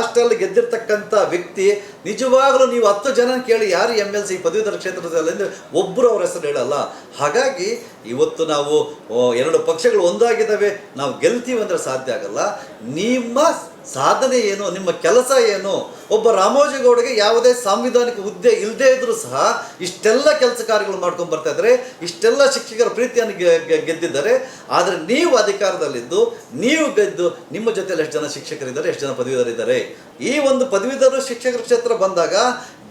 ಲಾಸ್ಟಲ್ಲಿ ಗೆದ್ದಿರ್ತಕ್ಕಂಥ ವ್ಯಕ್ತಿ, ನಿಜವಾಗಲೂ ನೀವು ಹತ್ತು ಜನ ಕೇಳಿ ಯಾರು ಎಂ ಎಲ್ ಸಿ ಪದವೀಧರ ಕ್ಷೇತ್ರದಲ್ಲಿ ಅಂದರೆ ಒಬ್ಬರು ಅವ್ರ ಹೆಸರು ಹೇಳಲ್ಲ. ಹಾಗಾಗಿ ಇವತ್ತು ನಾವು ಎರಡು ಪಕ್ಷಗಳು ಒಂದಾಗಿದ್ದಾವೆ, ನಾವು ಗೆಲ್ತೀವಿ ಸಾಧ್ಯ ಆಗಲ್ಲ. ನಿಮ್ಮ ಸಾಧನೆ ಏನು, ನಿಮ್ಮ ಕೆಲಸ ಏನು, ಒಬ್ಬ ರಾಮೋಜಿಗೌಡಗೆ ಯಾವುದೇ ಸಾಂವಿಧಾನಿಕ ಹುದ್ದೆ ಇಲ್ಲದೇ ಇದ್ದರೂ ಸಹ ಇಷ್ಟೆಲ್ಲ ಕೆಲಸ ಕಾರ್ಯಗಳು ಮಾಡ್ಕೊಂಡು ಬರ್ತಾ ಇದ್ದಾರೆ, ಇಷ್ಟೆಲ್ಲ ಶಿಕ್ಷಕರ ಪ್ರೀತಿಯನ್ನು ಗೆದ್ದಿದ್ದಾರೆ, ಆದರೆ ನೀವು ಅಧಿಕಾರದಲ್ಲಿದ್ದು, ನೀವು ಗೆದ್ದು ನಿಮ್ಮ ಜೊತೆಯಲ್ಲಿ ಎಷ್ಟು ಜನ ಶಿಕ್ಷಕರಿದ್ದಾರೆ, ಎಷ್ಟು ಜನ ಪದವೀಧರಿದ್ದಾರೆ? ಈ ಒಂದು ಪದವೀಧರ ಶಿಕ್ಷಕರ ಕ್ಷೇತ್ರ ಬಂದಾಗ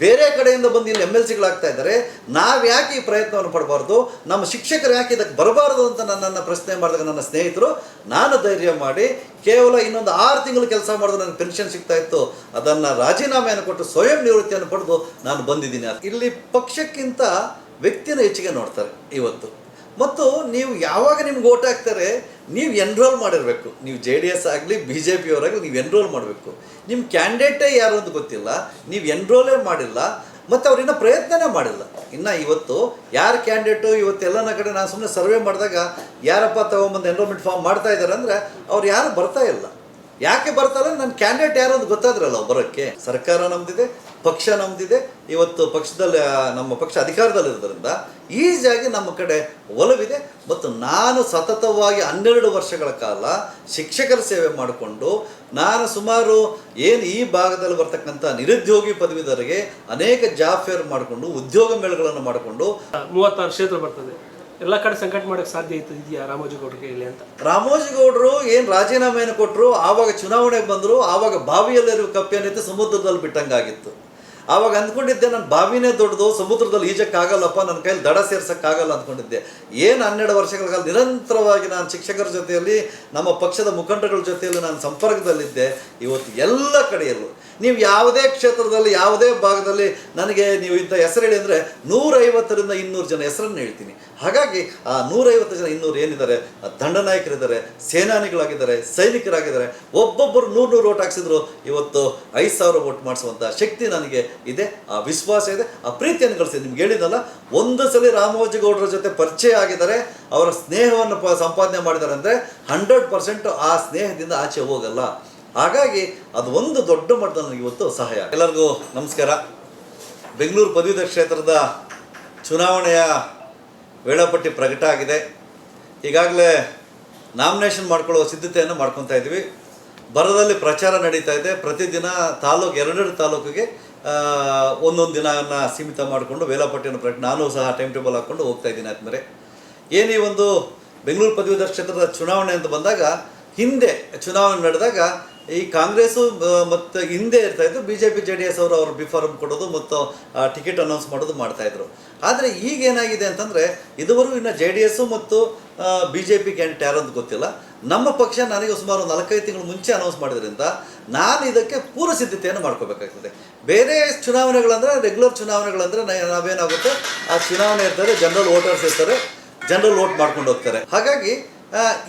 ಬೇರೆ ಕಡೆಯಿಂದ ಬಂದು ಇಲ್ಲಿ ಎಂ ಎಲ್ ಸಿಗಳಾಗ್ತಾ ಇದ್ದಾರೆ. ನಾವು ಯಾಕೆ ಈ ಪ್ರಯತ್ನವನ್ನು ಪಡಬಾರ್ದು? ನಮ್ಮ ಶಿಕ್ಷಕರು ಯಾಕೆ ಇದಕ್ಕೆ ಬರಬಾರ್ದು ಅಂತ ನನ್ನನ್ನು ಪ್ರಶ್ನೆ ಮಾಡಿದಾಗ ನನ್ನ ಸ್ನೇಹಿತರು, ನಾನು ಧೈರ್ಯ ಮಾಡಿ ಕೇವಲ ಇನ್ನೊಂದು ಆರು ತಿಂಗಳು ಕೆಲಸ ಮಾಡಿದ್ರೆ ನನಗೆ ಪೆನ್ಷನ್ ಸಿಗ್ತಾ ಇತ್ತು. ಅದನ್ನು ರಾಜೀನಾಮೆಯನ್ನು ಕೊಟ್ಟು ಸ್ವಯಂ ನಿವೃತ್ತಿಯನ್ನು ಪಡೆದು ನಾನು ಬಂದಿದ್ದೀನಿ ಇಲ್ಲಿ ಪಕ್ಷಕ್ಕಿಂತ ವ್ಯಕ್ತಿನ ಹೆಚ್ಚಿಗೆ ನೋಡ್ತಾರೆ ಇವತ್ತು. ಮತ್ತು ನೀವು ಯಾವಾಗ ನಿಮ್ಗೆ ಓಟ್ ಹಾಕ್ತಾರೆ, ನೀವು ಎನ್ರೋಲ್ ಮಾಡಿರಬೇಕು. ನೀವು ಜೆ ಡಿ ಎಸ್ ಆಗಲಿ ಬಿ ಜೆ ಪಿಯವರಾಗಲಿ ನೀವು ಎನ್ರೋಲ್ ಮಾಡಬೇಕು. ನಿಮ್ಮ ಕ್ಯಾಂಡಿಡೇಟೇ ಯಾರು ಅಂತ ಗೊತ್ತಿಲ್ಲ, ನೀವು ಎನ್ರೋಲೇ ಮಾಡಿಲ್ಲ, ಮತ್ತು ಅವ್ರಿನ್ನ ಪ್ರಯತ್ನನೇ ಮಾಡಿಲ್ಲ. ಇನ್ನು ಇವತ್ತು ಯಾರು ಕ್ಯಾಂಡಿಡೇಟು ಇವತ್ತು ಎಲ್ಲನ ಕಡೆ ನಾನು ಸುಮ್ಮನೆ ಸರ್ವೆ ಮಾಡಿದಾಗ, ಯಾರಪ್ಪ ತಗೊಂಬಂದು ಎನ್ರೋಲ್ಮೆಂಟ್ ಫಾರ್ಮ್ ಮಾಡ್ತಾ ಇದ್ದಾರೆ ಅಂದರೆ, ಅವ್ರು ಯಾರು ಬರ್ತಾ ಇಲ್ಲ. ಯಾಕೆ ಬರ್ತಾರೆ ನನ್ನ ಕ್ಯಾಂಡಿಡೇಟ್ ಯಾರು ಅಂತ ಗೊತ್ತಾದ್ರಲ್ಲ ಬರೋಕ್ಕೆ ಸರ್ಕಾರ ನಮ್ದಿದೆ, ಪಕ್ಷ ನಮ್ದಿದೆ. ಇವತ್ತು ಪಕ್ಷದಲ್ಲಿ ನಮ್ಮ ಪಕ್ಷ ಅಧಿಕಾರದಲ್ಲಿರೋದ್ರಿಂದ ಈಸಿಯಾಗಿ ನಮ್ಮ ಕಡೆ ಒಲವಿದೆ. ಮತ್ತು ನಾನು ಸತತವಾಗಿ ಹನ್ನೆರಡು ವರ್ಷಗಳ ಕಾಲ ಶಿಕ್ಷಕರ ಸೇವೆ ಮಾಡಿಕೊಂಡು ನಾನು ಸುಮಾರು ಏನು ಈ ಭಾಗದಲ್ಲಿ ಬರ್ತಕ್ಕಂಥ ನಿರುದ್ಯೋಗಿ ಪದವೀಧರಿಗೆ ಅನೇಕ ಜಾಬ್ ಫೇರ್ ಮಾಡಿಕೊಂಡು, ಉದ್ಯೋಗ ಮೇಳಗಳನ್ನು ಮಾಡಿಕೊಂಡು ಮೂವತ್ತಾರು ಕ್ಷೇತ್ರ ಬರ್ತದೆ. ಎಲ್ಲ ಕಡೆ ಸಂಕಟ ಮಾಡಕ್ಕೆ ಸಾಧ್ಯ ಇತ್ತು ಇದೆಯಾ ರಾಮೋಜಿಗೌಡರಿಗೆ ಇಲ್ಲಿ ಅಂತ? ರಾಮೋಜಿಗೌಡರು ಏನು ರಾಜೀನಾಮೆಯನ್ನು ಕೊಟ್ಟರು ಆವಾಗ ಚುನಾವಣೆಗೆ ಬಂದರು, ಆವಾಗ ಬಾವಿಯಲ್ಲಿರುವ ಕಪ್ಪೇನಿತ್ತು ಸಮುದ್ರದಲ್ಲಿ ಬಿಟ್ಟಂಗಾಗಿತ್ತು. ಆವಾಗ ಅಂದ್ಕೊಂಡಿದ್ದೆ ನನ್ನ ಬಾವಿನೇ ದೊಡ್ಡದು, ಸಮುದ್ರದಲ್ಲಿ ಈಜಕ್ಕಾಗಲ್ಲಪ್ಪ ನನ್ನ ಕೈಲಿ ದಡ ಸೇರ್ಸೋಕ್ಕಾಗಲ್ಲ ಅಂದ್ಕೊಂಡಿದ್ದೆ. ಏನು ಹನ್ನೆರಡು ವರ್ಷಗಳ ಕಾಲ ನಿರಂತರವಾಗಿ ನಾನು ಶಿಕ್ಷಕರ ಜೊತೆಯಲ್ಲಿ, ನಮ್ಮ ಪಕ್ಷದ ಮುಖಂಡಗಳ ಜೊತೆಯಲ್ಲಿ ನಾನು ಸಂಪರ್ಕದಲ್ಲಿದ್ದೆ. ಇವತ್ತು ಎಲ್ಲ ಕಡೆಯಲ್ಲೂ ನೀವು ಯಾವುದೇ ಕ್ಷೇತ್ರದಲ್ಲಿ, ಯಾವುದೇ ಭಾಗದಲ್ಲಿ ನನಗೆ ನೀವು ಇಂಥ ಹೆಸರು ಹೇಳಿ ಅಂದರೆ ನೂರೈವತ್ತರಿಂದ ಇನ್ನೂರು ಜನ ಹೆಸರನ್ನು ಹೇಳ್ತೀನಿ. ಹಾಗಾಗಿ ಆ ನೂರೈವತ್ತು ಜನ ಇನ್ನೂರು ಏನಿದ್ದಾರೆ? ದಂಡನಾಯಕರಿದ್ದಾರೆ, ಸೇನಾನಿಗಳಾಗಿದ್ದಾರೆ, ಸೈನಿಕರಾಗಿದ್ದಾರೆ. ಒಬ್ಬೊಬ್ಬರು ನೂರು ನೂರು ಓಟ್ ಹಾಕ್ಸಿದ್ರು, ಇವತ್ತು ಐದು ಸಾವಿರ ಓಟ್ ಮಾಡಿಸುವಂಥ ಶಕ್ತಿ ನನಗೆ ಇದೆ, ಆ ವಿಶ್ವಾಸ ಇದೆ, ಆ ಪ್ರೀತಿಯನ್ನು ಗಳಿಸಿದೆ ನಿಮ್ಗೆ ಹೇಳಿದ್ನಲ್ಲ, ಒಂದು ಸಲ ರಾಮೋಜಿಗೌಡರ ಜೊತೆ ಪರಿಚಯ ಆಗಿದ್ದಾರೆ, ಅವರ ಸ್ನೇಹವನ್ನು ಸಂಪಾದನೆ ಮಾಡಿದ್ದಾರೆ ಅಂದರೆ ಹಂಡ್ರೆಡ್ ಪರ್ಸೆಂಟ್ ಆ ಸ್ನೇಹದಿಂದ ಆಚೆ ಹೋಗಲ್ಲ. ಹಾಗಾಗಿ ಅದು ಒಂದು ದೊಡ್ಡ ಮಟ್ಟದ ನನಗೆ ಇವತ್ತು ಸಹಾಯ ಎಲ್ಲರಿಗೂ ನಮಸ್ಕಾರ. ಬೆಂಗಳೂರು ಪದವೀಧರ ಕ್ಷೇತ್ರದ ಚುನಾವಣೆಯ ವೇಳಾಪಟ್ಟಿ ಪ್ರಕಟ ಆಗಿದೆ. ಈಗಾಗಲೇ ನಾಮಿನೇಷನ್ ಮಾಡ್ಕೊಳ್ಳೋ ಸಿದ್ಧತೆಯನ್ನು ಮಾಡ್ಕೊತಾ ಇದ್ದೀವಿ. ಬರದಲ್ಲಿ ಪ್ರಚಾರ ನಡೀತಾ ಇದೆ. ಪ್ರತಿದಿನ ತಾಲೂಕು, ಎರಡೆರಡು ತಾಲೂಕಿಗೆ ಒಂದೊಂದು ದಿನವನ್ನು ಸೀಮಿತ ಮಾಡಿಕೊಂಡು ವೇಳಾಪಟ್ಟಿಯನ್ನು ಪ್ರಕಟ ನಾನು ಸಹ ಟೈಮ್ ಟೇಬಲ್ ಹಾಕ್ಕೊಂಡು ಹೋಗ್ತಾ ಇದ್ದೀನಿ ಆದಮೇಲೆ ಏನು ಒಂದು ಬೆಂಗಳೂರು ಪದವೀಧರ ಕ್ಷೇತ್ರದ ಚುನಾವಣೆ ಅಂತ ಬಂದಾಗ, ಹಿಂದೆ ಚುನಾವಣೆ ನಡೆದಾಗ ಈ ಕಾಂಗ್ರೆಸ್ ಮತ್ತು ಹಿಂದೆ ಇರ್ತಾ ಇದ್ರು B J P J D S ಅವರು ಅವ್ರು ಬಿಫಾರ್ಮ್ ಕೊಡೋದು ಮತ್ತು ಟಿಕೆಟ್ ಅನೌನ್ಸ್ ಮಾಡೋದು ಮಾಡ್ತಾಯಿದ್ರು ಆದರೆ ಈಗ ಏನಾಗಿದೆ ಅಂತಂದರೆ, ಇದುವರೆಗೂ ಇನ್ನು ಜೆ ಡಿ ಎಸ್ಸು ಮತ್ತು ಬಿ ಜೆ ಪಿ ಕ್ಯಾಂಡಿಡೇಟ್ ಯಾರಂತ ಗೊತ್ತಿಲ್ಲ. ನಮ್ಮ ಪಕ್ಷ ನನಗೆ ಸುಮಾರು ನಾಲ್ಕೈದು ತಿಂಗಳು ಮುಂಚೆ ಅನೌನ್ಸ್ ಮಾಡಿದ್ರಿಂದ, ನಾನು ಇದಕ್ಕೆ ಪೂರ್ವ ಸಿದ್ಧತೆಯನ್ನು ಮಾಡ್ಕೋಬೇಕಾಗ್ತದೆ. ಬೇರೆ ಚುನಾವಣೆಗಳಂದರೆ ರೆಗ್ಯುಲರ್ ಚುನಾವಣೆಗಳಂದರೆ ನಾವೇನಾಗುತ್ತೆ, ಆ ಚುನಾವಣೆ ಇರ್ತಾರೆ ಜನರಲ್ ವೋಟರ್ಸ್ ಇರ್ತಾರೆ, ಜನರಲ್ ವೋಟ್ ಮಾಡ್ಕೊಂಡು ಹೋಗ್ತಾರೆ. ಹಾಗಾಗಿ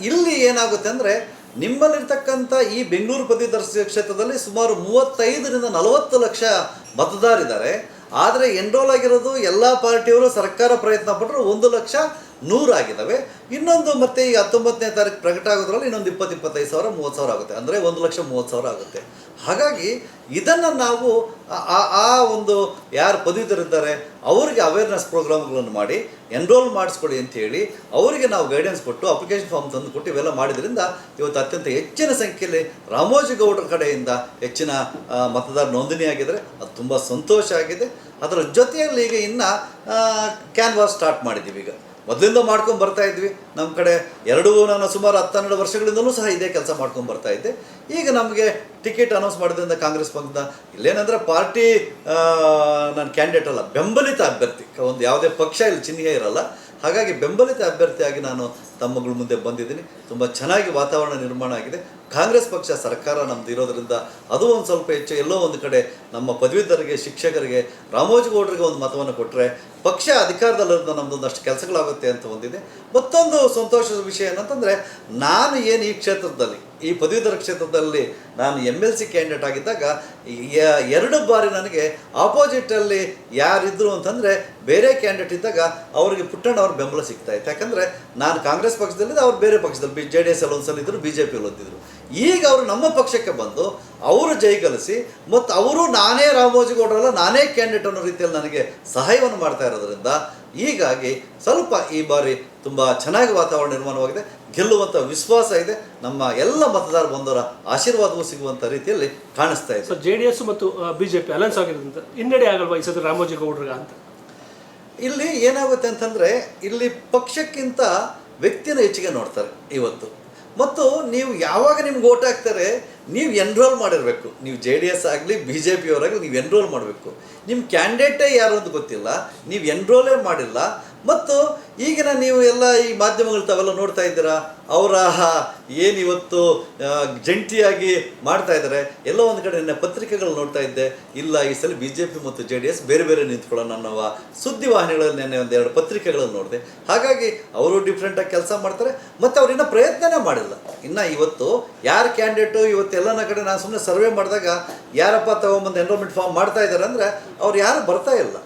ಇಲ್ಲಿ ಏನಾಗುತ್ತೆ ಅಂದರೆ ನಿಮ್ಮಲ್ಲಿರ್ತಕ್ಕಂಥ ಈ ಬೆಂಗಳೂರು ಪದವೀಧರ ಕ್ಷೇತ್ರದಲ್ಲಿ ಸುಮಾರು ಮೂವತ್ತೈದರಿಂದ ನಲವತ್ತು ಲಕ್ಷ ಮತದಾರಿದ್ದಾರೆ ಆದರೆ ಎನ್ರೋಲ್ ಆಗಿರೋದು ಎಲ್ಲ ಪಾರ್ಟಿಯವರು ಸರ್ಕಾರ ಪ್ರಯತ್ನ ಪಟ್ಟರು ಒಂದು ಲಕ್ಷ ನೂರಾಗಿದ್ದಾವೆ ಇನ್ನೊಂದು ಮತ್ತೆ ಈ ಹತ್ತೊಂಬತ್ತನೇ ತಾರೀಕು ಪ್ರಕಟ ಆಗೋದ್ರಲ್ಲಿ ಇನ್ನೊಂದು ಇಪ್ಪತ್ತು, ಇಪ್ಪತ್ತೈದು ಸಾವಿರ, ಮೂವತ್ತು ಸಾವಿರ ಆಗುತ್ತೆ. ಅಂದರೆ ಒಂದು ಲಕ್ಷ ಮೂವತ್ತು ಸಾವಿರ ಆಗುತ್ತೆ. ಹಾಗಾಗಿ ಇದನ್ನು ನಾವು ಆ- ಆ- ಒಂದು ಯಾರು ಪದವೀಧರಿದ್ದಾರೆ ಅವರಿಗೆ ಅವೇರ್ನೆಸ್ ಪ್ರೋಗ್ರಾಮ್ಗಳನ್ನು ಮಾಡಿ ಎನ್ರೋಲ್ ಮಾಡಿಸ್ಕೊಳ್ಳಿ ಅಂತ ಹೇಳಿ, ಅವರಿಗೆ ನಾವು ಗೈಡೆನ್ಸ್ ಕೊಟ್ಟು ಅಪ್ಲಿಕೇಶನ್ ಫಾರ್ಮ್ ತಂದು ಕೊಟ್ಟು ಇವೆಲ್ಲ ಮಾಡಿದ್ರಿಂದ ಇವತ್ತು ಅತ್ಯಂತ ಹೆಚ್ಚಿನ ಸಂಖ್ಯೆಯಲ್ಲಿ ರಾಮೋಜಿಗೌಡರ ಕಡೆಯಿಂದ ಹೆಚ್ಚಿನ ಮತದಾರ ನೋಂದಣಿ ಆಗಿದ್ದಾರೆ. ಅದು ತುಂಬ ಸಂತೋಷ ಆಗಿದೆ. ಅದರ ಜೊತೆಯಲ್ಲಿ ಈಗ ಇನ್ನು ಕ್ಯಾನ್ವಾಸ್ ಸ್ಟಾರ್ಟ್ ಮಾಡಿದ್ದೀವಿ ಈಗ. ಮೊದಲಿಂದ ಮಾಡ್ಕೊಂಡು ಬರ್ತಾ ಇದ್ವಿ. ನಮ್ಮ ಕಡೆ ಎರಡೂ, ನಾನು ಸುಮಾರು ಹತ್ತೆರಡು ವರ್ಷಗಳಿಂದಲೂ ಸಹ ಇದೇ ಕೆಲಸ ಮಾಡ್ಕೊಂಡು ಬರ್ತಾ ಇದ್ದೆ. ಈಗ ನಮಗೆ ಟಿಕೆಟ್ ಅನೌನ್ಸ್ ಮಾಡಿದ್ರಿಂದ ಕಾಂಗ್ರೆಸ್ ಪಕ್ಷದ ಇಲ್ಲೇನಂದ್ರೆ ಪಾರ್ಟಿ ನಾನು ಕ್ಯಾಂಡಿಡೇಟ್ ಅಲ್ಲ, ಬೆಂಬಲಿತ ಅಭ್ಯರ್ಥಿ. ಒಂದು ಯಾವುದೇ ಪಕ್ಷ ಇಲ್ಲಿ, ಚಿಹ್ನೆ ಇರಲ್ಲ. ಹಾಗಾಗಿ ಬೆಂಬಲಿತ ಅಭ್ಯರ್ಥಿಯಾಗಿ ನಾನು ತಮ್ಮಗಳ ಮುಂದೆ ಬಂದಿದ್ದೀನಿ. ತುಂಬ ಚೆನ್ನಾಗಿ ವಾತಾವರಣ ನಿರ್ಮಾಣ ಆಗಿದೆ. ಕಾಂಗ್ರೆಸ್ ಪಕ್ಷ ಸರ್ಕಾರ ನಮ್ದು ಇರೋದರಿಂದ ಅದು ಒಂದು ಸ್ವಲ್ಪ ಹೆಚ್ಚು, ಎಲ್ಲೋ ಒಂದು ಕಡೆ ನಮ್ಮ ಪದವೀಧರಿಗೆ, ಶಿಕ್ಷಕರಿಗೆ ರಾಮೋಜಿಗೌಡರಿಗೆ ಒಂದು ಮತವನ್ನು ಕೊಟ್ಟರೆ ಪಕ್ಷ ಅಧಿಕಾರದಲ್ಲಿರೋದು ನಮ್ಮದೊಂದಷ್ಟು ಕೆಲಸಗಳಾಗುತ್ತೆ ಅಂತ ಒಂದಿದೆ. ಮತ್ತೊಂದು ಸಂತೋಷದ ವಿಷಯ ಏನಂತಂದರೆ, ನಾನು ಏನು ಈ ಕ್ಷೇತ್ರದಲ್ಲಿ ಈ ಪದವೀಧರ ಕ್ಷೇತ್ರದಲ್ಲಿ ನಾನು ಎಂ ಎಲ್ ಸಿ ಕ್ಯಾಂಡಿಡೇಟ್ ಆಗಿದ್ದಾಗ ಎರಡು ಬಾರಿ ನನಗೆ ಆಪೋಸಿಟಲ್ಲಿ ಯಾರಿದ್ದರು ಅಂತಂದರೆ ಬೇರೆ ಕ್ಯಾಂಡಿಡೇಟ್ ಇದ್ದಾಗ ಅವರಿಗೆ ಪುಟ್ಟಣ್ಣ ಅವ್ರ ಬೆಂಬಲ ಸಿಗ್ತಾ ಇತ್ತು. ಯಾಕಂದರೆ ನಾನು ಕಾಂಗ್ರೆಸ್ ಪಕ್ಷದಲ್ಲಿದ್ದೆ, ಅವ್ರು ಬೇರೆ ಪಕ್ಷದಲ್ಲಿ ಬಿ ಜೆ ಡಿ ಎಸ್ ಅಲ್ಲಿ ಒಂದ್ಸಲ ಇದ್ದರು ಬಿ ಜೆ ಪಿಯಲ್ಲಿ ಒಂದಿದ್ರು ಈಗ ಅವರು ನಮ್ಮ ಪಕ್ಷಕ್ಕೆ ಬಂದು ಅವರು ಜೈಗಳಿಸಿ ಮತ್ತು ಅವರು ನಾನೇ ರಾಮೋಜಿಗೌಡರಲ್ಲ ನಾನೇ ಕ್ಯಾಂಡಿಡೇಟ್ ಅನ್ನೋ ರೀತಿಯಲ್ಲಿ ನನಗೆ ಸಹಾಯವನ್ನು ಮಾಡ್ತಾ ಇರೋದ್ರಿಂದ ಹೀಗಾಗಿ ಸ್ವಲ್ಪ ಈ ಬಾರಿ ತುಂಬ ಚೆನ್ನಾಗಿ ವಾತಾವರಣ ನಿರ್ಮಾಣವಾಗಿದೆ. ಗೆಲ್ಲುವಂಥ ವಿಶ್ವಾಸ ಇದೆ. ನಮ್ಮ ಎಲ್ಲ ಮತದಾರ ಬಂದವರ ಆಶೀರ್ವಾದವೂ ಸಿಗುವಂಥ ರೀತಿಯಲ್ಲಿ ಕಾಣಿಸ್ತಾ ಇದೆ. ಸೊ ಜೆ ಡಿ ಎಸ್ ಮತ್ತು ಬಿಜೆಪಿ ಅಲಯನ್ಸ್ ಆಗಿರೋದ್ರಿಂದ ಹಿನ್ನಡೆ ಆಗಲ್ವಾ ಈ ಸತಿ ರಾಮೋಜಿಗೌಡ್ರಿಗೆ ಅಂತ? ಇಲ್ಲಿ ಏನಾಗುತ್ತೆ ಅಂತಂದರೆ ಇಲ್ಲಿ ಪಕ್ಷಕ್ಕಿಂತ ವ್ಯಕ್ತಿನ ಹೆಚ್ಚಿಗೆ ನೋಡ್ತಾರೆ ಇವತ್ತು. ಮತ್ತು ನೀವು ಯಾವಾಗ ನಿಮ್ಗೆ ಓಟ್ ಹಾಕ್ತಾರೆ, ನೀವು ಎನ್ರೋಲ್ ಮಾಡಿರಬೇಕು. ನೀವು ಜೆ ಡಿ ಎಸ್ ಆಗಲಿ ಬಿ ಜೆ ಪಿಯವರಾಗಲಿ ನೀವು ಎನ್ರೋಲ್ ಮಾಡಬೇಕು. ನಿಮ್ಮ ಕ್ಯಾಂಡಿಡೇಟೇ ಯಾರು ಅಂತ ಗೊತ್ತಿಲ್ಲ. ನೀವು ಎನ್ರೋಲೇ ಮಾಡಿಲ್ಲ. ಮತ್ತು ಈಗಿನ ನೀವು ಎಲ್ಲ ಈ ಮಾಧ್ಯಮಗಳು ತಾವೆಲ್ಲ ನೋಡ್ತಾ ಇದ್ದೀರಾ, ಅವರ ಏನು ಇವತ್ತು ಜಂಟಿಯಾಗಿ ಮಾಡ್ತಾ ಇದ್ದಾರೆ, ಎಲ್ಲ ಒಂದು ಕಡೆ ನನ್ನ ಪತ್ರಿಕೆಗಳು ನೋಡ್ತಾ ಇದ್ದೆ, ಇಲ್ಲ ಈ ಸಲ ಬಿ ಜೆ ಪಿ ಮತ್ತು ಜೆ ಡಿ ಎಸ್ ಬೇರೆ ಬೇರೆ ನಿಂತ್ಕೊಳ್ಳೋಣ ಅನ್ನವಾ ಸುದ್ದಿ ವಾಹಿನಿಗಳನ್ನೇ ಒಂದು ಒಂದೆರಡು ಪತ್ರಿಕೆಗಳನ್ನು ನೋಡಿದೆ. ಹಾಗಾಗಿ ಅವರು ಡಿಫ್ರೆಂಟಾಗಿ ಕೆಲಸ ಮಾಡ್ತಾರೆ, ಮತ್ತು ಅವರಿನ್ನ ಪ್ರಯತ್ನನೇ ಮಾಡಿಲ್ಲ. ಇನ್ನು ಇವತ್ತು ಯಾರು ಕ್ಯಾಂಡಿಡೇಟು ಇವತ್ತು ಎಲ್ಲನ ಕಡೆ ನಾನು ಸುಮ್ಮನೆ ಸರ್ವೆ ಮಾಡಿದಾಗ, ಯಾರಪ್ಪ ತಗೊಂಬಂದು ಎನ್ರೋಲ್ಮೆಂಟ್ ಫಾರ್ಮ್ ಮಾಡ್ತಾ ಇದ್ದಾರೆ ಅಂದರೆ, ಅವ್ರು ಯಾರು ಬರ್ತಾ ಇಲ್ಲ.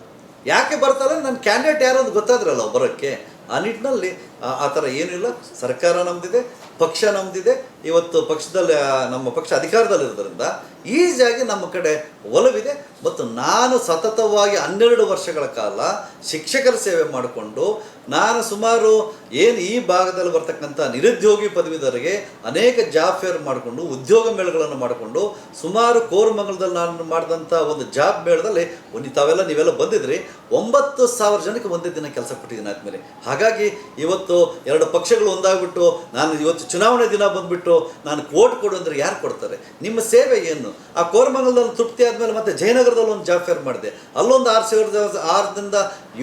ಯಾಕೆ ಬರ್ತಾರೆ ನನ್ನ ಕ್ಯಾಂಡಿಡೇಟ್ ಯಾರು ಅಂತ ಗೊತ್ತಾದ್ರಲ್ಲ ಬರೋಕ್ಕೆ ಆ ನಿಟ್ಟಿನಲ್ಲಿ ಆ- ಥರ ಏನೂ ಇಲ್ಲ ಸರ್ಕಾರ ನಮ್ಮದಿದೆ ಪಕ್ಷ ನಮ್ದಿದೆ. ಇವತ್ತು ಪಕ್ಷದಲ್ಲಿ ನಮ್ಮ ಪಕ್ಷ ಅಧಿಕಾರದಲ್ಲಿರೋದ್ರಿಂದ ಈಸಿಯಾಗಿ ನಮ್ಮ ಕಡೆ ಒಲವಿದೆ. ಮತ್ತು ನಾನು ಸತತವಾಗಿ ಹನ್ನೆರಡು ವರ್ಷಗಳ ಕಾಲ ಶಿಕ್ಷಕರ ಸೇವೆ ಮಾಡಿಕೊಂಡು, ನಾನು ಸುಮಾರು ಏನು ಈ ಭಾಗದಲ್ಲಿ ಬರ್ತಕ್ಕಂಥ ನಿರುದ್ಯೋಗಿ ಪದವೀಧರಿಗೆ ಅನೇಕ ಜಾಬ್ ಫೇರ್ ಮಾಡಿಕೊಂಡು, ಉದ್ಯೋಗ ಮೇಳಗಳನ್ನು ಮಾಡಿಕೊಂಡು, ಸುಮಾರು ಕೋರಮಂಗಲದಲ್ಲಿ ನಾನು ಮಾಡಿದಂಥ ಒಂದು ಜಾಬ್ ಮೇಳದಲ್ಲಿ ಒಂದು ತಾವೆಲ್ಲ ನೀವೆಲ್ಲ ಬಂದಿದ್ರಿ. ಒಂಬತ್ತು ಸಾವಿರ ಜನಕ್ಕೆ ಒಂದೇ ದಿನ ಕೆಲಸ ಕೊಟ್ಟಿದ್ದೀನಿ ಆದಮೇಲೆ. ಹಾಗಾಗಿ ಇವತ್ತು ಎರಡು ಪಕ್ಷಗಳು ಒಂದಾಗ್ಬಿಟ್ಟು, ನಾನು ಇವತ್ತು ಚುನಾವಣೆ ದಿನ ಬಂದ್ಬಿಟ್ಟು, ನಾನು ಕೋಟ್ ಕೊಡು ಅಂದರೆ ಯಾರು ಕೊಡ್ತಾರೆ? ನಿಮ್ಮ ಸೇವೆ ಏನು? ಆ ಕೋರಮಂಗಲದಲ್ಲಿ ತೃಪ್ತಿ ಆದಮೇಲೆ ಮತ್ತೆ ಜಯನಗರದಲ್ಲಿ ಒಂದು ಜಾಬ್ ಫೇರ್ ಮಾಡಿದೆ. ಅಲ್ಲೊಂದು ಆರು ಸಾವಿರದ ಆರರಿಂದ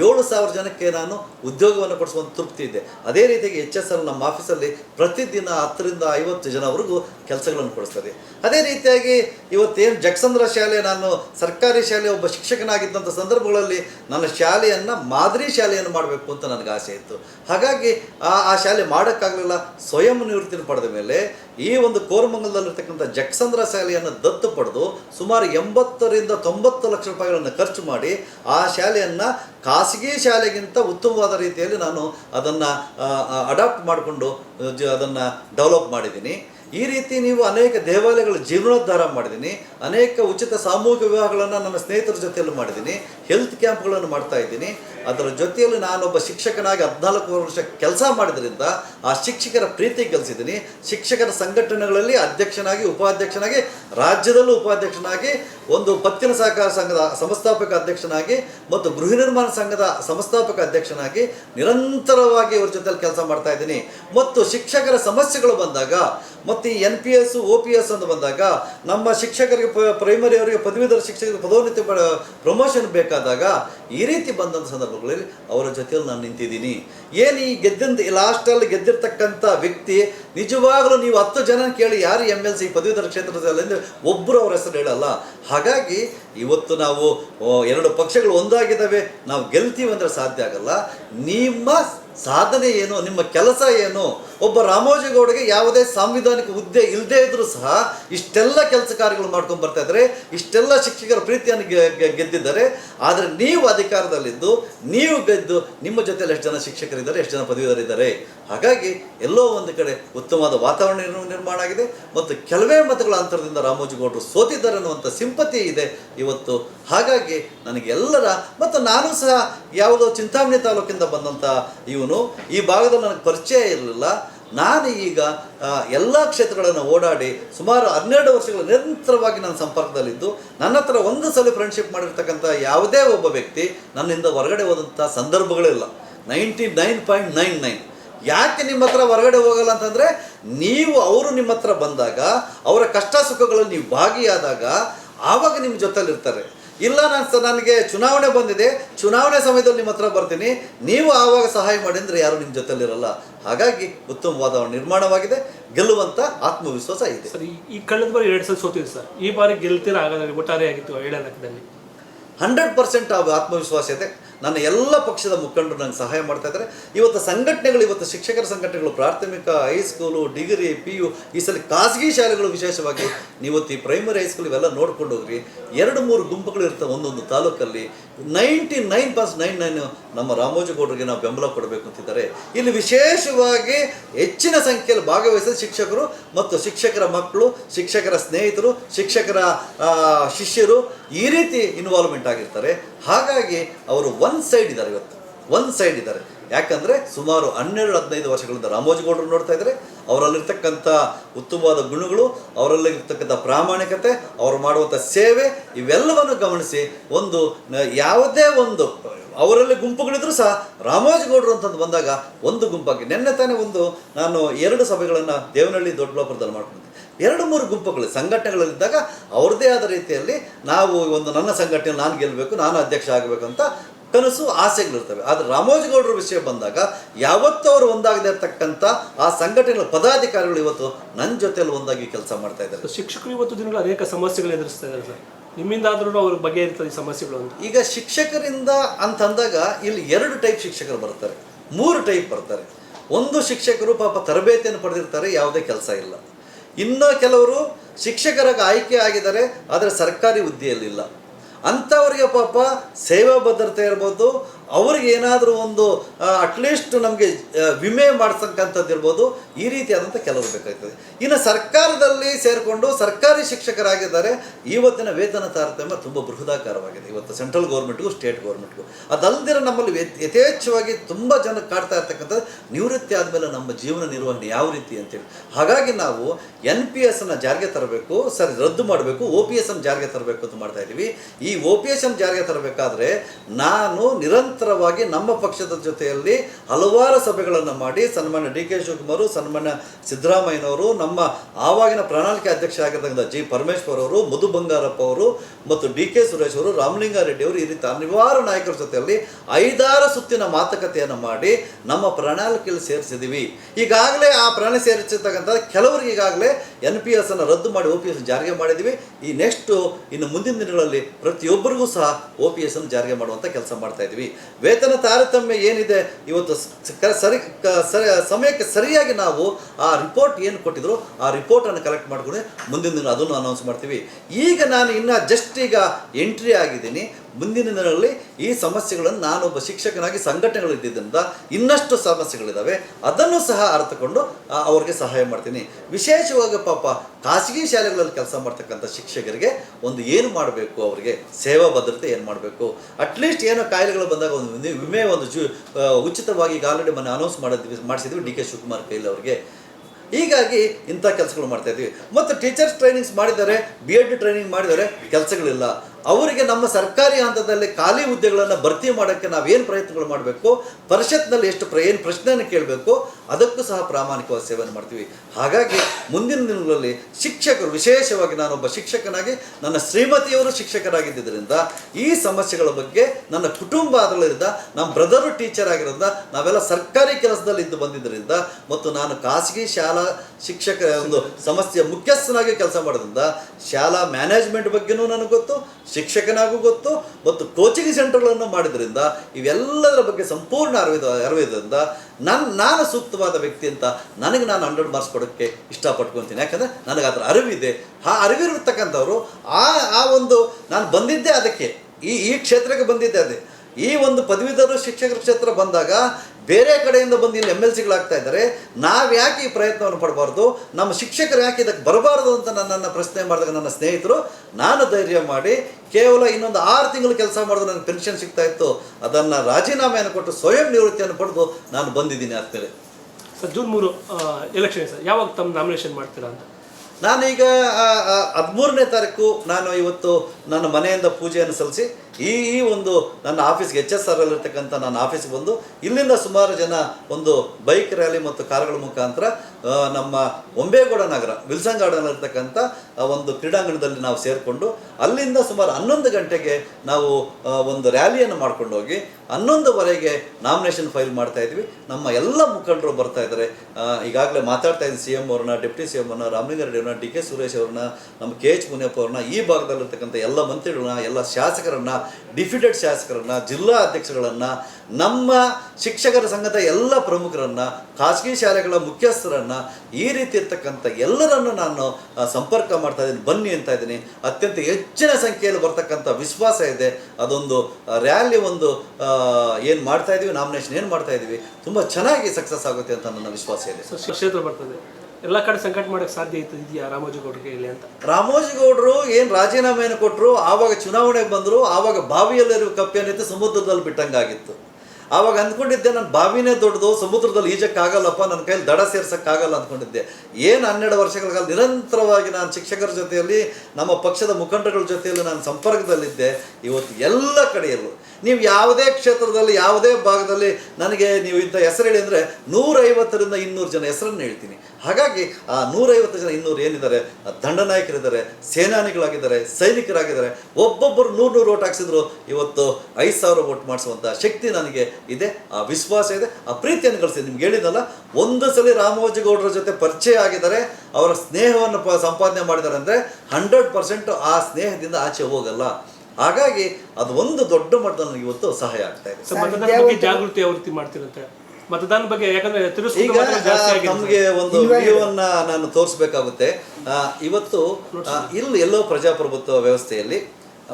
ಏಳು ಸಾವಿರ ಜನಕ್ಕೆ ನಾನು ಉದ್ಯೋಗವನ್ನು ಕೊಡಿಸುವಂಥ ತೃಪ್ತಿ ಇದೆ. ಅದೇ ರೀತಿಯಾಗಿ ಎಚ್ ಎಸ್ ಎಲ್ ನಮ್ಮ ಆಫೀಸಲ್ಲಿ ಪ್ರತಿದಿನ ಹತ್ತರಿಂದ ಐವತ್ತು ಜನವರೆಗೂ ಕೆಲಸಗಳನ್ನು ಕೊಡಿಸ್ತದೆ. ಅದೇ ರೀತಿಯಾಗಿ ಇವತ್ತೇನು ಜಗಸಂದ್ರ ಶಾಲೆ, ನಾನು ಸರ್ಕಾರಿ ಶಾಲೆ ಒಬ್ಬ ಶಿಕ್ಷಕನಾಗಿದ್ದಂಥ ಸಂದರ್ಭಗಳಲ್ಲಿ ನನ್ನ ಶಾಲೆಯನ್ನು ಮಾದರಿ ಶಾಲೆಯನ್ನು ಮಾಡಬೇಕು ಅಂತ ನನಗೆ ಆಸೆ ಇತ್ತು. ಹಾಗಾಗಿ ಆ ಆ ಶಾಲೆ ಮಾಡೋಕ್ಕಾಗಲಿಲ್ಲ, ಸ್ವಯಂ ನಿವೃತ್ತಿನ ಪಡೆದ ಮೇಲೆ ಈ ಒಂದು ಕೋರಮಂಗಲದಲ್ಲಿರ್ತಕ್ಕಂಥ ಜಕ್ಸಂದ್ರ ಶಾಲೆಯನ್ನು ದತ್ತು ಪಡೆದು ಸುಮಾರು ಎಂಬತ್ತರಿಂದ ತೊಂಬತ್ತು ಲಕ್ಷ ರೂಪಾಯಿಗಳನ್ನು ಖರ್ಚು ಮಾಡಿ ಆ ಶಾಲೆಯನ್ನು ಖಾಸಗಿ ಶಾಲೆಗಿಂತ ಉತ್ತಮವಾದ ರೀತಿಯಲ್ಲಿ ನಾನು ಅದನ್ನು ಅಡಾಪ್ಟ್ ಮಾಡಿಕೊಂಡು ಅದನ್ನು ಡೆವಲಪ್ ಮಾಡಿದ್ದೀನಿ. ಈ ರೀತಿ ನೀವು ಅನೇಕ ದೇವಾಲಯಗಳ ಜೀವನೋದ್ಧಾರ ಮಾಡಿದ್ದೀನಿ ಅನೇಕ ಉಚಿತ ಸಾಮೂಹಿಕ ವಿವಾಹಗಳನ್ನು ನನ್ನ ಸ್ನೇಹಿತರ ಜೊತೆಯಲ್ಲೂ ಮಾಡಿದ್ದೀನಿ ಹೆಲ್ತ್ ಕ್ಯಾಂಪ್ಗಳನ್ನು ಮಾಡ್ತಾ ಇದ್ದೀನಿ. ಅದರ ಜೊತೆಯಲ್ಲಿ ನಾನೊಬ್ಬ ಶಿಕ್ಷಕನಾಗಿ ಹದಿನಾಲ್ಕು ವರ್ಷ ಕೆಲಸ ಮಾಡಿದ್ರಿಂದ ಆ ಶಿಕ್ಷಕರ ಪ್ರೀತಿ ಗಳಿಸಿದ್ದೀನಿ ಶಿಕ್ಷಕರ ಸಂಘಟನೆಗಳಲ್ಲಿ ಅಧ್ಯಕ್ಷನಾಗಿ, ಉಪಾಧ್ಯಕ್ಷನಾಗಿ, ರಾಜ್ಯದಲ್ಲೂ ಉಪಾಧ್ಯಕ್ಷನಾಗಿ, ಒಂದು ಪತ್ತಿನ ಸಹಕಾರ ಸಂಘದ ಸಂಸ್ಥಾಪಕ ಅಧ್ಯಕ್ಷನಾಗಿ ಮತ್ತು ಗೃಹ ನಿರ್ಮಾಣ ಸಂಘದ ಸಂಸ್ಥಾಪಕ ಅಧ್ಯಕ್ಷನಾಗಿ ನಿರಂತರವಾಗಿ ಇವ್ರ ಜೊತೆಯಲ್ಲಿ ಕೆಲಸ ಮಾಡ್ತಾ ಇದ್ದೀನಿ. ಮತ್ತು ಶಿಕ್ಷಕರ ಸಮಸ್ಯೆಗಳು ಬಂದಾಗ ಈ N P S O P S ಅಂತ ಬಂದಾಗ ನಮ್ಮ ಶಿಕ್ಷಕರಿಗೆ ಪ್ರೈಮರಿ ಅವರಿಗೆ, ಪದವೀಧರ ಶಿಕ್ಷಕರಿಗೆ ಪದೋನ್ನತಿ ಪ್ರಮೋಷನ್ ಬೇಕಾದಾಗ ಈ ರೀತಿ ಬಂದಂಥ ಸಂದರ್ಭಗಳಲ್ಲಿ ಅವರ ಜೊತೆಯಲ್ಲಿ ನಾನು ನಿಂತಿದ್ದೀನಿ. ಏನು ಈ ಗೆದ್ದಂತ ಲಾಸ್ಟಲ್ಲಿ ಗೆದ್ದಿರ್ತಕ್ಕಂಥ ವ್ಯಕ್ತಿ, ನಿಜವಾಗಲೂ ನೀವು ಹತ್ತು ಜನ ಕೇಳಿ ಯಾರು ಎಂ ಎಲ್ ಸಿ ಪದವೀಧರ ಕ್ಷೇತ್ರದಲ್ಲಿ ಅಂದರೆ ಒಬ್ಬರು ಅವರ ಹೆಸರು ಹೇಳಲ್ಲ. ಹಾಗಾಗಿ ಇವತ್ತು ನಾವು ಎರಡು ಪಕ್ಷಗಳು ಒಂದಾಗಿದ್ದಾವೆ, ನಾವು ಗೆಲ್ತೀವಿ ಅಂದರೆ ಸಾಧ್ಯ ಆಗಲ್ಲ. ನಿಮ್ಮ ಸಾಧನೆ ಏನು, ನಿಮ್ಮ ಕೆಲಸ ಏನು, ಒಬ್ಬ ರಾಮೋಜಿಗೌಡಗೆ ಯಾವುದೇ ಸಾಂವಿಧಾನಿಕ ಹುದ್ದೆ ಇಲ್ಲದೇ ಇದ್ರೂ ಸಹ ಇಷ್ಟೆಲ್ಲ ಕೆಲಸ ಕಾರ್ಯಗಳು ಮಾಡ್ಕೊಂಡು ಬರ್ತಾ ಇದ್ದಾರೆ, ಇಷ್ಟೆಲ್ಲ ಶಿಕ್ಷಕರ ಪ್ರೀತಿಯನ್ನು ಗೆದ್ದಿದ್ದಾರೆ. ಆದರೆ ನೀವು ಅಧಿಕಾರದಲ್ಲಿದ್ದು, ನೀವು ಗೆದ್ದು ನಿಮ್ಮ ಜೊತೆಯಲ್ಲಿ ಎಷ್ಟು ಜನ ಶಿಕ್ಷಕರಿದ್ದಾರೆ, ಎಷ್ಟು ಜನ ಪದವೀಧರಿದ್ದಾರೆ. ಹಾಗಾಗಿ ಎಲ್ಲೋ ಒಂದು ಕಡೆ ಉತ್ತಮವಾದ ವಾತಾವರಣ ನಿರ್ಮ- ನಿರ್ಮಾಣ ಆಗಿದೆ ಮತ್ತು ಕೆಲವೇ ಮತಗಳ ಅಂತರದಿಂದ ರಾಮೋಜಿಗೌಡರು ಸೋತಿದ್ದಾರೆ ಅನ್ನುವಂಥ ಸಿಂಪತಿ ಇದೆ ಇವತ್ತು. ಹಾಗಾಗಿ ನನಗೆ ಎಲ್ಲರ, ಮತ್ತು ನಾನು ಸಹ ಯಾವುದೋ ಚಿಂತಾಮಣಿ ತಾಲೂಕಿಂದ ಬಂದಂಥ ಇವನು ಈ ಭಾಗದಲ್ಲಿ ನನಗೆ ಪರಿಚಯ ಇರಲಿಲ್ಲ. ನಾನು ಈಗ ಎಲ್ಲ ಕ್ಷೇತ್ರಗಳನ್ನು ಓಡಾಡಿ ಸುಮಾರು ಹನ್ನೆರಡು ವರ್ಷಗಳ ನಿರಂತರವಾಗಿ ನಾನು ಸಂಪರ್ಕದಲ್ಲಿದ್ದು, ನನ್ನ ಹತ್ರ ಒಂದು ಸಲ ಫ್ರೆಂಡ್ಶಿಪ್ ಮಾಡಿರ್ತಕ್ಕಂಥ ಯಾವುದೇ ಒಬ್ಬ ವ್ಯಕ್ತಿ ನನ್ನಿಂದ ಹೊರಗಡೆ ಹೋದಂಥ ಸಂದರ್ಭಗಳಿಲ್ಲ ninety nine point nine nine. ಯಾಕೆ ನಿಮ್ಮ ಹತ್ರ ಹೊರಗಡೆ ಹೋಗಲ್ಲ ಅಂತಂದರೆ, ನೀವು ಅವರು ನಿಮ್ಮ ಹತ್ರ ಬಂದಾಗ, ಅವರ ಕಷ್ಟ ಸುಖಗಳಲ್ಲಿ ನೀವು ಭಾಗಿಯಾದಾಗ, ಆವಾಗ ನಿಮ್ಮ ಜೊತೆಲಿರ್ತಾರೆ. ಇಲ್ಲ ನಾನು ನನಗೆ ಚುನಾವಣೆ ಬಂದಿದೆ. ಚುನಾವಣೆ ಸಮಯದಲ್ಲಿ ನಿಮ್ಮ ಹತ್ರ ಬರ್ತೀನಿ. ನೀವು ಆವಾಗ ಸಹಾಯ ಮಾಡಿ ಅಂದರೆ ಯಾರು ನಿಮ್ಮ ಜೊತೆಲಿರಲ್ಲ. ಹಾಗಾಗಿ ಉತ್ತಮ ವಾತಾವರಣ ನಿರ್ಮಾಣವಾಗಿದೆ. ಗೆಲ್ಲುವಂಥ ಆತ್ಮವಿಶ್ವಾಸ ಇದೆ. ಸರ್ ಈ- ಕಳೆದ ಬಾರಿ ಎರಡು ಸಲ ಸೋತಿದೆ ಸರ್. ಈ ಬಾರಿ ಗೆಲ್ತೀರ? ಹಾಗಾದ್ರೆ ಒಟ್ಟಾರೆ ಆಗಿತ್ತು ಏಳು ಲೆಕ್ಕದಲ್ಲಿ. ಹಂಡ್ರೆಡ್ ಪರ್ಸೆಂಟ್ ಆತ್ಮವಿಶ್ವಾಸ ಇದೆ. ನನ್ನ ಎಲ್ಲ ಪಕ್ಷದ ಮುಖಂಡರು ನಂಗೆ ಸಹಾಯ ಮಾಡ್ತಾ ಇದ್ದಾರೆ. ಇವತ್ತು ಸಂಘಟನೆಗಳು, ಇವತ್ತು ಶಿಕ್ಷಕರ ಸಂಘಟನೆಗಳು, ಪ್ರಾಥಮಿಕ ಹೈಸ್ಕೂಲು ಡಿಗ್ರಿ ಪಿ ಯು ಈ ಸಲ ಖಾಸಗಿ ಶಾಲೆಗಳು ವಿಶೇಷವಾಗಿ ನೀವತ್ತು ಈ ಪ್ರೈಮರಿ ಹೈಸ್ಕೂಲ್ ಇವೆಲ್ಲ ನೋಡ್ಕೊಂಡು ಹೋಗ್ರಿ. ಎರಡು, ಮೂರು ಗುಂಪುಗಳು ಇರ್ತವೆ ಒಂದೊಂದು ತಾಲೂಕಲ್ಲಿ ninety nine pass nine nine ನಮ್ಮ ರಾಮೋಜಗೌಡರಿಗೆ ನಾವು ಬೆಂಬಲ ಕೊಡಬೇಕು ಅಂತಿದ್ದಾರೆ. ಇಲ್ಲಿ ವಿಶೇಷವಾಗಿ ಹೆಚ್ಚಿನ ಸಂಖ್ಯೆಯಲ್ಲಿ ಭಾಗವಹಿಸಿದ ಶಿಕ್ಷಕರು ಮತ್ತು ಶಿಕ್ಷಕರ ಮಕ್ಕಳು, ಶಿಕ್ಷಕರ ಸ್ನೇಹಿತರು, ಶಿಕ್ಷಕರ ಶಿಷ್ಯರು ಈ ರೀತಿ ಇನ್ವಾಲ್ವ್ಮೆಂಟ್ ಆಗಿರ್ತಾರೆ. ಹಾಗಾಗಿ ಅವರು ಒನ್ ಸೈಡ್ ಇದ್ದಾರೆ ಇವತ್ತು. ಒನ್ ಸೈಡ್ ಇದ್ದಾರೆ. ಯಾಕಂದರೆ ಸುಮಾರು ಹನ್ನೆರಡು, ಹದಿನೈದು ವರ್ಷಗಳಿಂದ ರಾಮೋಜಿಗೌಡರು ನೋಡ್ತಾ ಇದ್ದಾರೆ. ಅವರಲ್ಲಿರ್ತಕ್ಕಂಥ ಉತ್ತಮವಾದ ಗುಣಗಳು, ಅವರಲ್ಲಿರ್ತಕ್ಕಂಥ ಪ್ರಾಮಾಣಿಕತೆ, ಅವರು ಮಾಡುವಂಥ ಸೇವೆ, ಇವೆಲ್ಲವನ್ನು ಗಮನಿಸಿ ಒಂದು ಯಾವುದೇ ಒಂದು, ಅವರಲ್ಲಿ ಗುಂಪುಗಳಿದ್ರು ಸಹ ರಾಮೋಜಿಗೌಡರು ಅಂತಂದು ಬಂದಾಗ ಒಂದು ಗುಂಪಾಗಿ. ನಿನ್ನೆ ತಾನೇ ಒಂದು, ನಾನು ಎರಡು ಸಭೆಗಳನ್ನು ದೇವನಹಳ್ಳಿ, ದೊಡ್ಡಬಳ್ಳಾಪುರದಲ್ಲಿ ಮಾಡ್ಕೊಂಡಿದ್ದೆ ಎರಡು, ಮೂರು ಗುಂಪುಗಳು, ಸಂಘಟನೆಗಳಲ್ಲಿದ್ದಾಗ ಅವ್ರದ್ದೇ ಆದ ರೀತಿಯಲ್ಲಿ ನಾವು ಒಂದು ನನ್ನ ಸಂಘಟನೆ ನಾನು ಗೆಲ್ಲಬೇಕು, ನಾನು ಅಧ್ಯಕ್ಷ ಆಗಬೇಕು ಅಂತ ಕನಸು ಆಸೆಗಳಿರ್ತವೆ. ಆದರೆ ರಾಮೋಜಿಗೌಡರ ವಿಷಯ ಬಂದಾಗ ಯಾವತ್ತೂ ಅವರು ಒಂದಾಗದೇ ಇರತಕ್ಕಂಥ ಆ ಸಂಘಟನೆಗಳ ಪದಾಧಿಕಾರಿಗಳು ಇವತ್ತು ನನ್ನ ಜೊತೆಯಲ್ಲಿ ಒಂದಾಗಿ ಕೆಲಸ ಮಾಡ್ತಾ ಇದ್ದಾರೆ. ಶಿಕ್ಷಕರು ಇವತ್ತು ದಿನಗಳು ಅನೇಕ ಸಮಸ್ಯೆಗಳು ಎದುರಿಸ್ತಾ ಇದ್ದಾರೆ ಸರ್. ನಿಮ್ಮಿಂದಾದ್ರೂ ಅವ್ರ ಬಗ್ಗೆ ಇರ್ತದೆ ಈ ಸಮಸ್ಯೆಗಳು ಅಂತ. ಈಗ ಶಿಕ್ಷಕರಿಂದ ಅಂತಂದಾಗ ಇಲ್ಲಿ ಎರಡು ಟೈಪ್ ಶಿಕ್ಷಕರು ಬರ್ತಾರೆ. ಮೂರು ಟೈಪ್ ಬರ್ತಾರೆ. ಒಂದು ಶಿಕ್ಷಕರು ಪಾಪ ತರಬೇತಿಯನ್ನು ಪಡೆದಿರ್ತಾರೆ ಯಾವುದೇ ಕೆಲಸ ಇಲ್ಲ. ಇನ್ನು ಕೆಲವರು ಶಿಕ್ಷಕರಾಗಿ ಆಯ್ಕೆ ಆಗಿದ್ದಾರೆ ಆದರೆ ಸರ್ಕಾರಿ ಹುದ್ದೆಯಲ್ಲಿಲ್ಲ. ಅಂಥವ್ರಿಗೆ ಪಾಪ ಸೇವಾ ಭದ್ರತೆ ಇರ್ಬೋದು ಅವ್ರಿಗೆ ಏನಾದರೂ ಒಂದು ಅಟ್ಲೀಸ್ಟ್ ನಮಗೆ ವಿಮೆ ಮಾಡ್ಸಕ್ಕಂಥದ್ದು ಇರ್ಬೋದು. ಈ ರೀತಿಯಾದಂಥ ಕೆಲವು ಬೇಕಾಗ್ತದೆ. ಇನ್ನು ಸರ್ಕಾರದಲ್ಲಿ ಸೇರಿಕೊಂಡು ಸರ್ಕಾರಿ ಶಿಕ್ಷಕರಾಗಿದ್ದಾರೆ. ಇವತ್ತಿನ ವೇತನ ತಾರತಮ್ಯ ತುಂಬ ಬೃಹದಾಕಾರವಾಗಿದೆ. ಇವತ್ತು ಸೆಂಟ್ರಲ್ ಗೌರ್ಮೆಂಟ್ಗೂ, ಸ್ಟೇಟ್ ಗೌರ್ಮೆಂಟ್ಗೂ. ಅದಲ್ದಿರ ನಮ್ಮಲ್ಲಿ ಯಥೇಚ್ಛವಾಗಿ ತುಂಬ ಜನ ಕಾಡ್ತಾ ಇರ್ತಕ್ಕಂಥದ್ದು ನಿವೃತ್ತಿ ಆದಮೇಲೆ ನಮ್ಮ ಜೀವನ ನಿರ್ವಹಣೆ ಯಾವ ರೀತಿ ಅಂತೇಳಿ. ಹಾಗಾಗಿ ನಾವು ಎನ್ ಪಿ ಎಸ್ನ ಜಾರಿಗೆ ತರಬೇಕು. ಸರಿ, ರದ್ದು ಮಾಡಬೇಕು. ಒ ಪಿ ಎಸ್ ಅನ್ನು ಜಾರಿಗೆ ತರಬೇಕು ಅಂತ ಮಾಡ್ತಾ ಇದ್ದೀವಿ. ಈ ಒ ಪಿ ಎಸ್ ಅನ್ನು ಜಾರಿಗೆ ತರಬೇಕಾದ್ರೆ ನಾನು ನಿರಂತರವಾಗಿ ನಮ್ಮ ಪಕ್ಷದ ಜೊತೆಯಲ್ಲಿ ಹಲವಾರು ಸಭೆಗಳನ್ನು ಮಾಡಿ ಸನ್ಮಾನ್ಯ ಡಿ ಕೆ ಶಿವಕುಮಾರ್, ಸನ್ಮಾನ್ಯ ಸಿದ್ದರಾಮಯ್ಯನವರು, ನಮ್ಮ ಆವಾಗಿನ ಪ್ರಣಾಳಿಕೆ ಅಧ್ಯಕ್ಷ ಆಗಿರ್ತಕ್ಕಂಥ ಜಿ ಪರಮೇಶ್ವರ್ ಅವರು, ಮಧು ಬಂಗಾರಪ್ಪ ಅವರು ಮತ್ತು ಡಿ ಕೆ ಸುರೇಶ್ ಅವರು, ರಾಮಲಿಂಗಾರೆಡ್ಡಿ ಅವರು ಈ ರೀತಿ ಅನಿವಾರ್ಯ ನಾಯಕರ ಜೊತೆಯಲ್ಲಿ ಐದಾರು ಸುತ್ತಿನ ಮಾತುಕತೆಯನ್ನು ಮಾಡಿ ನಮ್ಮ ಪ್ರಣಾಳಿಕೆಯಲ್ಲಿ ಸೇರಿಸಿದ್ದೀವಿ. ಈಗಾಗಲೇ ಆ ಪ್ರಣಾಳಿ ಸೇರಿಸಿರ್ತಕ್ಕಂಥ ಕೆಲವರಿಗೆ ಈಗಾಗಲೇ ಎನ್ ಪಿ ಎಸ್ ಅನ್ನು ರದ್ದು ಮಾಡಿ ಒ ಪಿ ಎಸ್ ಜಾರಿಗೆ ಮಾಡಿದ್ದೀವಿ. ಈ ನೆಕ್ಸ್ಟು ಇನ್ನು ಮುಂದಿನ ದಿನಗಳಲ್ಲಿ ಪ್ರತಿಯೊಬ್ಬರಿಗೂ ಸಹ ಒ ಪಿ ಎಸ್ ಅನ್ನು ಜಾರಿಗೆ ಮಾಡುವಂಥ ಕೆಲಸ ಮಾಡ್ತಾ ಇದ್ದೀವಿ. ವೇತನ ತಾರತಮ್ಯ ಏನಿದೆ, ಇವತ್ತು ಸರಿ ಸಮಯಕ್ಕೆ ಸರಿಯಾಗಿ ನಾವು ಆ ರಿಪೋರ್ಟ್ ಏನು ಕೊಟ್ಟಿದ್ರು ಆ ರಿಪೋರ್ಟನ್ನು ಕಲೆಕ್ಟ್ ಮಾಡ್ಕೊಂಡು ಮುಂದಿನ ದಿನ ಅದನ್ನು ಅನೌನ್ಸ್ ಮಾಡ್ತೀವಿ. ಈಗ ನಾನು ಇನ್ನೂ ಜಸ್ಟ್ ಈಗ ಎಂಟ್ರಿ ಆಗಿದ್ದೀನಿ. ಮುಂದಿನ ದಿನಗಳಲ್ಲಿ ಈ ಸಮಸ್ಯೆಗಳನ್ನು ನಾನೊಬ್ಬ ಶಿಕ್ಷಕನಾಗಿ ಸಂಘಟನೆಗಳಿದ್ದರಿಂದ ಇನ್ನಷ್ಟು ಸಮಸ್ಯೆಗಳಿದ್ದಾವೆ ಅದನ್ನು ಸಹ ಅರ್ಥಕೊಂಡು ಅವ್ರಿಗೆ ಸಹಾಯ ಮಾಡ್ತೀನಿ. ವಿಶೇಷವಾಗಿ ಪಾಪ ಖಾಸಗಿ ಶಾಲೆಗಳಲ್ಲಿ ಕೆಲಸ ಮಾಡ್ತಕ್ಕಂಥ ಶಿಕ್ಷಕರಿಗೆ ಒಂದು ಏನು ಮಾಡಬೇಕು, ಅವರಿಗೆ ಸೇವಾ ಭದ್ರತೆ ಏನು ಮಾಡಬೇಕು? ಅಟ್ಲೀಸ್ಟ್ ಏನೋ ಕಾಯಿಲೆಗಳು ಬಂದಾಗ ಒಂದು ವಿಮೆ ಒಂದು ಜು ಉಚಿತವಾಗಿ ಈಗ ಆಲ್ರೆಡಿ ಮೊನ್ನೆ ಅನೌನ್ಸ್ ಮಾಡಿದ್ವಿ, ಮಾಡಿಸಿದ್ವಿ ಡಿ ಕೆ ಶಿವಕುಮಾರ್ ಕೈಲಿ ಅವರಿಗೆ. ಹೀಗಾಗಿ ಇಂಥ ಕೆಲಸಗಳು ಮಾಡ್ತಾ ಇದ್ದೀವಿ ಮತ್ತು ಟೀಚರ್ಸ್ ಟ್ರೈನಿಂಗ್ಸ್ ಮಾಡಿದ್ದಾರೆ ಬಿ ಎಡ್ ಟ್ರೈನಿಂಗ್ ಮಾಡಿದರೆ ಕೆಲಸಗಳಿಲ್ಲ. ಅವರಿಗೆ ನಮ್ಮ ಸರ್ಕಾರಿ ಹಂತದಲ್ಲಿ ಖಾಲಿ ಹುದ್ದೆಗಳನ್ನು ಭರ್ತಿ ಮಾಡೋಕ್ಕೆ ನಾವೇನು ಪ್ರಯತ್ನಗಳು ಮಾಡಬೇಕು? ಪರಿಷತ್ನಲ್ಲಿ ಎಷ್ಟು ಪ್ರ, ಏನು ಪ್ರಶ್ನೆಯನ್ನು ಕೇಳಬೇಕು? ಅದಕ್ಕೂ ಸಹ ಪ್ರಾಮಾಣಿಕವಾದ ಸೇವೆಯನ್ನು ಮಾಡ್ತೀವಿ. ಹಾಗಾಗಿ ಮುಂದಿನ ದಿನಗಳಲ್ಲಿ ಶಿಕ್ಷಕರು, ವಿಶೇಷವಾಗಿ ನಾನೊಬ್ಬ ಶಿಕ್ಷಕನಾಗಿ, ನನ್ನ ಶ್ರೀಮತಿಯವರು ಶಿಕ್ಷಕರಾಗಿದ್ದರಿಂದ ಈ ಸಮಸ್ಯೆಗಳ ಬಗ್ಗೆ ನನ್ನ ಕುಟುಂಬ ಅದರಿಂದ ನಮ್ಮ ಬ್ರದರು ಟೀಚರ್ ಆಗಿರೋದ್ರಿಂದ ನಾವೆಲ್ಲ ಸರ್ಕಾರಿ ಕೆಲಸದಲ್ಲಿ ಇದ್ದು ಬಂದಿದ್ದರಿಂದ ಮತ್ತು ನಾನು ಖಾಸಗಿ ಶಾಲಾ ಶಿಕ್ಷಕ ಒಂದು ಸಮಸ್ಯೆಯ ಮುಖ್ಯಸ್ಥನಾಗಿ ಕೆಲಸ ಮಾಡೋದ್ರಿಂದ ಶಾಲಾ ಮ್ಯಾನೇಜ್ಮೆಂಟ್ ಬಗ್ಗೆನೂ ನನಗೆ ಗೊತ್ತು, ಶಿಕ್ಷಕನಾಗೂ ಗೊತ್ತು ಮತ್ತು ಕೋಚಿಂಗ್ ಸೆಂಟರ್ಗಳನ್ನು ಮಾಡಿದ್ರಿಂದ ಇವೆಲ್ಲದರ ಬಗ್ಗೆ ಸಂಪೂರ್ಣ ಅರಿವಿದ, ಅರಿವಿದ್ರಿಂದ ನನ್ನ ನಾನು ಸೂಕ್ತವಾದ ವ್ಯಕ್ತಿ ಅಂತ ನನಗೆ ನಾನು ಹಂಡ್ರೆಡ್ ಮಾರ್ಕ್ಸ್ ಕೊಡೋಕ್ಕೆ ಇಷ್ಟಪಟ್ಕೊತೀನಿ. ಯಾಕಂದರೆ ನನಗೆ ಅದರ ಅರಿವಿದೆ. ಆ ಅರಿವಿರ್ತಕ್ಕಂಥವ್ರು ಆ ಆ ಒಂದು ನಾನು ಬಂದಿದ್ದೆ ಅದಕ್ಕೆ. ಈ ಈ ಕ್ಷೇತ್ರಕ್ಕೆ ಬಂದಿದ್ದೆ ಅದೇ. ಈ ಒಂದು ಪದವೀಧರ ಶಿಕ್ಷಕರ ಕ್ಷೇತ್ರ ಬಂದಾಗ ಬೇರೆ ಕಡೆಯಿಂದ ಬಂದು ಇಲ್ಲಿ ಎಂ ಎಲ್ ಸಿಗಳಾಗ್ತಾ ಇದ್ದಾರೆ. ನಾವು ಯಾಕೆ ಈ ಪ್ರಯತ್ನವನ್ನು ಪಡಬಾರ್ದು? ನಮ್ಮ ಶಿಕ್ಷಕರು ಯಾಕೆ ಇದಕ್ಕೆ ಬರಬಾರ್ದು ಅಂತ ನನ್ನನ್ನು ಪ್ರಶ್ನೆ ಮಾಡಿದಾಗ ನನ್ನ ಸ್ನೇಹಿತರು ನಾನು ಧೈರ್ಯ ಮಾಡಿ ಕೇವಲ ಇನ್ನೊಂದು ಆರು ತಿಂಗಳು ಕೆಲಸ ಮಾಡಿದ್ರೆ ನನಗೆ ಪೆನ್ಷನ್ ಸಿಗ್ತಾ ಇತ್ತು. ಅದನ್ನು ರಾಜೀನಾಮೆಯನ್ನು ಕೊಟ್ಟು ಸ್ವಯಂ ನಿವೃತ್ತಿಯನ್ನು ಪಡೆದು ನಾನು ಬಂದಿದ್ದೀನಿ ಆಗ್ತೇನೆ ಸರ್ ಜೂನ್ ಮೂರು ಎಲೆಕ್ಷನ್ ಸರ್ ಯಾವಾಗ ತಮ್ಮ ನಾಮಿನೇಷನ್ ಮಾಡ್ತೀರಾ ಅಂತ? ನಾನೀಗ ಹದಿಮೂರನೇ ತಾರೀಕು ನಾನು ಇವತ್ತು ನನ್ನ ಮನೆಯಿಂದ ಪೂಜೆಯನ್ನು ಸಲ್ಲಿಸಿ ಈ ಒಂದು ನನ್ನ ಆಫೀಸ್ಗೆ ಎಚ್ ಎಸ್ ಆರ್ ಇರ್ತಕ್ಕಂಥ ನನ್ನ ಆಫೀಸ್ಗೆ ಬಂದು ಇಲ್ಲಿಂದ ಸುಮಾರು ಜನ ಒಂದು ಬೈಕ್ ರ್ಯಾಲಿ ಮತ್ತು ಕಾರ್ಗಳ ಮುಖಾಂತರ ನಮ್ಮ ಒಂಬೇಗೌಡ ನಗರ, ವಿಲ್ಸನ್ ಗಾರ್ಡನ್ ಇರ್ತಕ್ಕಂಥ ಒಂದು ಕ್ರೀಡಾಂಗಣದಲ್ಲಿ ನಾವು ಸೇರಿಕೊಂಡು ಅಲ್ಲಿಂದ ಸುಮಾರು ಹನ್ನೊಂದು ಗಂಟೆಗೆ ನಾವು ಒಂದು ರ್ಯಾಲಿಯನ್ನು ಮಾಡ್ಕೊಂಡು ಹೋಗಿ ಹನ್ನೊಂದುವರೆಗೆ ನಾಮಿನೇಷನ್ ಫೈಲ್ ಮಾಡ್ತಾ ಇದ್ವಿ. ನಮ್ಮ ಎಲ್ಲ ಮುಖಂಡರು ಬರ್ತಾ ಇದ್ದಾರೆ. ಈಗಾಗಲೇ ಮಾತಾಡ್ತಾ ಇದ್ದೀನಿ ಸಿ ಎಂ ಅವ್ರನ್ನ, ಡೆಪ್ಟಿ ಸಿ ಎಂ ಅವ್ರನ್ನ, ಡಿ ಕೆ ಸುರೇಶ್ ಅವ್ರನ್ನ, ನಮ್ಮ ಕೆ ಎಚ್ ಮುನಿಯಪ್ಪ ಅವ್ರನ್ನ, ಈ ಭಾಗದಲ್ಲಿರ್ತಕ್ಕಂಥ ಎಲ್ಲ ಮಂತ್ರಿಗಳನ್ನ, ಎಲ್ಲ ಶಾಸಕರನ್ನ ಡಿಫಿಟೆಡ್ ಶಾಸಕರನ್ನು, ಜಿಲ್ಲಾ ಅಧ್ಯಕ್ಷಗಳನ್ನು, ನಮ್ಮ ಶಿಕ್ಷಕರ ಸಂಘದ ಎಲ್ಲ ಪ್ರಮುಖರನ್ನು, ಖಾಸಗಿ ಶಾಲೆಗಳ ಮುಖ್ಯಸ್ಥರನ್ನು ಈ ರೀತಿ ಇರ್ತಕ್ಕಂಥ ಎಲ್ಲರನ್ನು ನಾನು ಸಂಪರ್ಕ ಮಾಡ್ತಾ ಇದ್ದೀನಿ, ಬನ್ನಿ ಅಂತ ಇದ್ದೀನಿ. ಅತ್ಯಂತ ಹೆಚ್ಚಿನ ಸಂಖ್ಯೆಯಲ್ಲಿ ಬರ್ತಕ್ಕಂಥ ವಿಶ್ವಾಸ ಇದೆ. ಅದೊಂದು ರ್ಯಾಲಿ ಒಂದು ಏನು ಮಾಡ್ತಾ ಇದ್ದೀವಿ ನಾಮಿನೇಷನ್ ಏನು ಮಾಡ್ತಾ ಇದ್ದೀವಿ ತುಂಬ ಚೆನ್ನಾಗಿ ಸಕ್ಸಸ್ ಆಗುತ್ತೆ ಅಂತ ನನ್ನ ವಿಶ್ವಾಸ ಇದೆ. ಕ್ಷೇತ್ರ ಬರ್ತದೆ. ಎಲ್ಲ ಕಡೆ ಸಂಕಟ ಮಾಡಕ್ಕೆ ಸಾಧ್ಯ ಇತ್ತು, ಇದೆಯಾ ರಾಮೋಜಿಗೌಡರಿಗೆ ಇಲ್ಲಿ ಅಂತ? ರಾಮೋಜಿಗೌಡರು ಏನು ರಾಜೀನಾಮೆಯನ್ನು ಕೊಟ್ಟರು ಆವಾಗ ಚುನಾವಣೆಗೆ ಬಂದರು, ಆವಾಗ ಬಾವಿಯಲ್ಲಿರುವ ಕಪ್ಪೇನಿತ್ತು ಸಮುದ್ರದಲ್ಲಿ ಬಿಟ್ಟಂಗಾಗಿತ್ತು. ಆವಾಗ ಅಂದ್ಕೊಂಡಿದ್ದೆ ನನ್ನ ಬಾವಿನೇ ದೊಡ್ಡದು, ಸಮುದ್ರದಲ್ಲಿ ಈಜಕ್ಕಾಗಲ್ಲಪ್ಪ ನನ್ನ ಕೈಲಿ ದಡ ಸೇರ್ಸೋಕ್ಕಾಗಲ್ಲ ಅಂದ್ಕೊಂಡಿದ್ದೆ. ಏನು ಹನ್ನೆರಡು ವರ್ಷಗಳ ಕಾಲ ನಿರಂತರವಾಗಿ ನಾನು ಶಿಕ್ಷಕರ ಜೊತೆಯಲ್ಲಿ, ನಮ್ಮ ಪಕ್ಷದ ಮುಖಂಡಗಳ ಜೊತೆಯಲ್ಲಿ ನಾನು ಸಂಪರ್ಕದಲ್ಲಿದ್ದೆ. ಇವತ್ತು ಎಲ್ಲ ಕಡೆಯಲ್ಲೂ. ನೀವು ಯಾವುದೇ ಕ್ಷೇತ್ರದಲ್ಲಿ, ಯಾವುದೇ ಭಾಗದಲ್ಲಿ ನನಗೆ ನೀವು ಇಂಥ ಹೆಸರು ಹೇಳಿ ಅಂದರೆ ನೂರೈವತ್ತರಿಂದ ಇನ್ನೂರು ಜನ ಹೆಸರನ್ನು ಹೇಳ್ತೀನಿ. ಹಾಗಾಗಿ ಆ ನೂರೈವತ್ತು ಜನ ಇನ್ನೂರು ಏನಿದ್ದಾರೆ ಆ ದಂಡನಾಯಕರಿದ್ದಾರೆ ಸೇನಾನಿಗಳಾಗಿದ್ದಾರೆ ಸೈನಿಕರಾಗಿದ್ದಾರೆ ಒಬ್ಬೊಬ್ಬರು ನೂರು ನೂರು ಓಟ್ ಹಾಕ್ಸಿದ್ರು ಇವತ್ತು ಐದು ಸಾವಿರ ಓಟ್ ಮಾಡಿಸುವಂಥ ಶಕ್ತಿ ನನಗೆ ಇದೆ ಆ ವಿಶ್ವಾಸ ಇದೆ ಆ ಪ್ರೀತಿಯನ್ನು ಗಳಿಸಿದೆ ನಿಮ್ಗೆ ಹೇಳಿದ್ನಲ್ಲ ಒಂದು ಸಲ ರಾಮೋಜಿಗೌಡರ ಜೊತೆ ಪರಿಚಯ ಆಗಿದ್ದಾರೆ ಅವರ ಸ್ನೇಹವನ್ನು ಪ ಸಂಪಾದನೆ ಮಾಡಿದ್ದಾರೆ ಅಂದರೆ ಹಂಡ್ರೆಡ್ ಪರ್ಸೆಂಟ್ ಆ ಸ್ನೇಹದಿಂದ ಆಚೆ ಹೋಗಲ್ಲ. ಹಾಗಾಗಿ ಅದು ಒಂದು ದೊಡ್ಡ ಮಟ್ಟದಲ್ಲಿ ನನಗೆ ಇವತ್ತು ಸಹಾಯ ಆಗ್ತಾ ಇದೆ. ಜಾಗೃತಿ ಯಾವ ರೀತಿ ಮಾಡ್ತಿರಂತೆ? ಮತದಾನ ಬಗ್ಗೆ ಯಾಕಂದ್ರೆ ಈಗ ನಮಗೆ ಒಂದು ವಿಡಿಯೋವನ್ನ ನಾನು ತೋರಿಸಬೇಕಾಗುತ್ತೆ. ಆ, ಇವತ್ತು ಇಲ್ಲಿ ಎಲ್ಲೋ ಪ್ರಜಾಪ್ರಭುತ್ವ ವ್ಯವಸ್ಥೆಯಲ್ಲಿ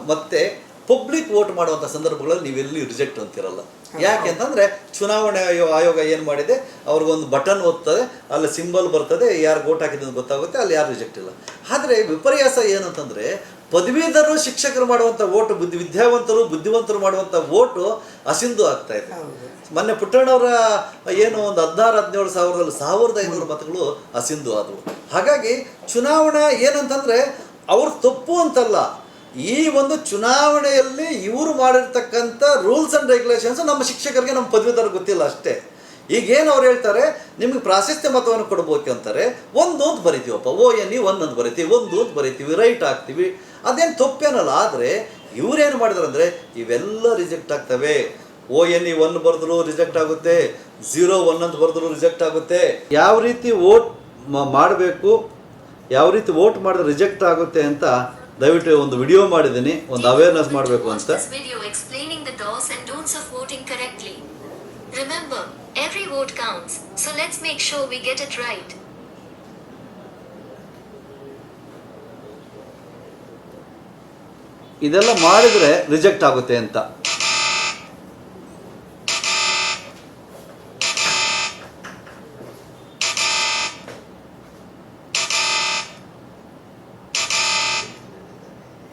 ಮತ್ತೆ ಪಬ್ಲಿಕ್ ವೋಟ್ ಮಾಡುವಂಥ ಸಂದರ್ಭಗಳಲ್ಲಿ ನೀವೆಲ್ಲಿ ರಿಜೆಕ್ಟ್ ಅಂತಿರಲ್ಲ? ಯಾಕೆ ಅಂತಂದ್ರೆ ಚುನಾವಣೆ ಆಯೋ- ಆಯೋಗ ಏನು ಮಾಡಿದೆ? ಅವ್ರಿಗೊಂದು ಬಟನ್ ಓದ್ತದೆ ಅಲ್ಲಿ ಸಿಂಬಲ್ ಬರ್ತದೆ ಯಾರು ವೋಟ್ ಹಾಕಿದ್ದು ಅಂತ ಗೊತ್ತಾಗುತ್ತೆ ಅಲ್ಲಿ ಯಾರು ರಿಜೆಕ್ಟ್ ಇಲ್ಲ. ಆದರೆ ವಿಪರ್ಯಾಸ ಏನಂತಂದ್ರೆ ಪದವೀಧರರು ಶಿಕ್ಷಕರು ಮಾಡುವಂಥ ಓಟು ಬುದ್ಧಿ ವಿದ್ಯಾವಂತರು ಬುದ್ಧಿವಂತರು ಮಾಡುವಂಥ ಓಟು ಅಸಿಂಧು ಆಗ್ತಾ ಇದೆ. ಮೊನ್ನೆ ಪುಟ್ಟಣ್ಣವರ ಏನು ಒಂದು ಹದಿನಾರು ಹದಿನೇಳು ಸಾವಿರದಲ್ಲಿ ಸಾವಿರದ ಐನೂರು ಮತಗಳು ಅಸಿಂಧು ಆದವು. ಹಾಗಾಗಿ ಚುನಾವಣೆ ಏನಂತಂದ್ರೆ ಅವ್ರ ತಪ್ಪು ಅಂತಲ್ಲ. ಈ ಒಂದು ಚುನಾವಣೆಯಲ್ಲಿ ಇವರು ಮಾಡಿರ್ತಕ್ಕಂಥ ರೂಲ್ಸ್ ಆ್ಯಂಡ್ ರೆಗ್ಯುಲೇಷನ್ಸ್ ನಮ್ಮ ಶಿಕ್ಷಕರಿಗೆ ನಮ್ಮ ಪದವೀಧರ ಗೊತ್ತಿಲ್ಲ ಅಷ್ಟೇ. ಈಗೇನು ಅವ್ರು ಹೇಳ್ತಾರೆ? ನಿಮಗೆ ಪ್ರಾಶಸ್ತ್ಯ ಮತವನ್ನು ಕೊಡ್ಬೇಕು ಅಂತಾರೆ ಒಂದು ಅಂತ ಬರಿತೀವಪ್ಪ. ಓ ಎನ್ ಇ ಒನ್ ಅಂತ ಬರಿತೀವಿ. ಒಂದು ಅಂತ ಬರಿತೀವಿ. ರೈಟ್ ಹಾಕ್ತೀವಿ. ಅದೇನು ತಪ್ಪೇನಲ್ಲ ಆದರೆ ಇವರೇನು ಮಾಡಿದ್ರು ಅಂದರೆ ಇವೆಲ್ಲ ರಿಜೆಕ್ಟ್ ಆಗ್ತವೆ ಓ ಎನ್ ಇ ಒನ್ ಬರೆದ್ರು ರಿಜೆಕ್ಟ್ ಆಗುತ್ತೆ ಝೀರೋ ಒನ್ ಅಂತ ಬರೆದ್ರು ರಿಜೆಕ್ಟ್ ಆಗುತ್ತೆ ಯಾವ ರೀತಿ ವೋಟ್ ಮಾಡಬೇಕು ಯಾವ ರೀತಿ ವೋಟ್ ಮಾಡಿದ್ರೆ ರಿಜೆಕ್ಟ್ ಆಗುತ್ತೆ ಅಂತ ದಯವಿಟ್ಟು ಒಂದು ವಿಡಿಯೋ ಮಾಡಿದ್ದೀನಿ ಒಂದು ಅವೇರ್ನೆಸ್ ಮಾಡಬೇಕು ಅಂತ. Remember, every vote counts, so let's make sure we get it right. ಇದೆಲ್ಲ ಮಾಡಿದ್ರೆ ರಿಜೆಕ್ಟ್ ಆಗುತ್ತೆ ಅಂತ.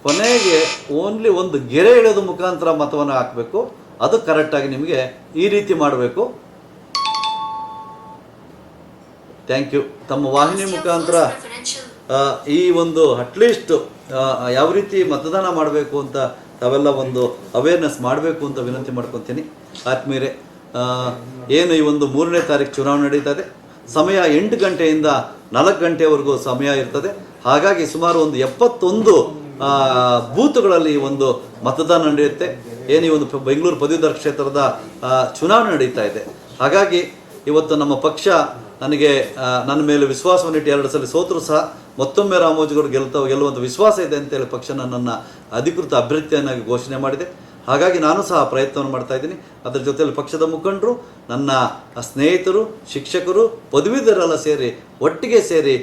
ಕೊನೆಗೆ ಓನ್ಲಿ ಒಂದು ಗೆರೆ ಇಳೋದು ಮುಖಾಂತರ ಮತವನ್ನು ಹಾಕಬೇಕು. ಅದು ಕರೆಕ್ಟಾಗಿ ನಿಮಗೆ ಈ ರೀತಿ ಮಾಡಬೇಕು. ಥ್ಯಾಂಕ್ ಯು ತಮ್ಮ ವಾಹಿನಿ ಮುಖಾಂತರ ಈ ಒಂದು ಅಟ್ಲೀಸ್ಟ್ ಯಾವ ರೀತಿ ಮತದಾನ ಮಾಡಬೇಕು ಅಂತ ತಾವೆಲ್ಲ ಒಂದು ಅವೇರ್ನೆಸ್ ಮಾಡಬೇಕು ಅಂತ ವಿನಂತಿ ಮಾಡ್ಕೊತೀನಿ. ಆತ್ಮೀಯರೇ ಆ, ಏನು ಈ ಒಂದು ಮೂರನೇ ತಾರೀಕು ಚುನಾವಣೆ ನಡೀತದೆ. ಸಮಯ ಎಂಟು ಗಂಟೆಯಿಂದ ನಾಲ್ಕು ಗಂಟೆವರೆಗೂ ಸಮಯ ಇರ್ತದೆ. ಹಾಗಾಗಿ ಸುಮಾರು ಒಂದು ಎಪ್ಪತ್ತೊಂದು ಬೂತ್ಗಳಲ್ಲಿ ಒಂದು ಮತದಾನ ನಡೆಯುತ್ತೆ. ಏನು ಈ ಒಂದು ಬೆಂಗಳೂರು ಪದವೀಧರ ಕ್ಷೇತ್ರದ ಚುನಾವಣೆ ನಡೀತಾ ಇದೆ. ಹಾಗಾಗಿ ಇವತ್ತು ನಮ್ಮ ಪಕ್ಷ ನನಗೆ ನನ್ನ ಮೇಲೆ ವಿಶ್ವಾಸವನ್ನು ಇಟ್ಟು ಎರಡು ಸಲ ಸೋತರು ಸಹ ಮತ್ತೊಮ್ಮೆ ರಾಮೋಜಿಗೌಡ ಗೆಲ್ತಾವ ಗೆಲ್ಲುವಂಥ ವಿಶ್ವಾಸ ಇದೆ ಅಂತೇಳಿ ಪಕ್ಷ ನನ್ನ ಅಧಿಕೃತ ಅಭ್ಯರ್ಥಿಯನ್ನಾಗಿ ಘೋಷಣೆ ಮಾಡಿದೆ. ಹಾಗಾಗಿ ನಾನು ಸಹ ಪ್ರಯತ್ನವನ್ನು ಮಾಡ್ತಾ ಇದ್ದೀನಿ. ಅದರ ಜೊತೆಯಲ್ಲಿ ಪಕ್ಷದ ಮುಖಂಡರು, ನನ್ನ ಸ್ನೇಹಿತರು, ಶಿಕ್ಷಕರು, ಪದವೀಧರೆಲ್ಲ ಸೇರಿ, ಒಟ್ಟಿಗೆ ಸೇರಿ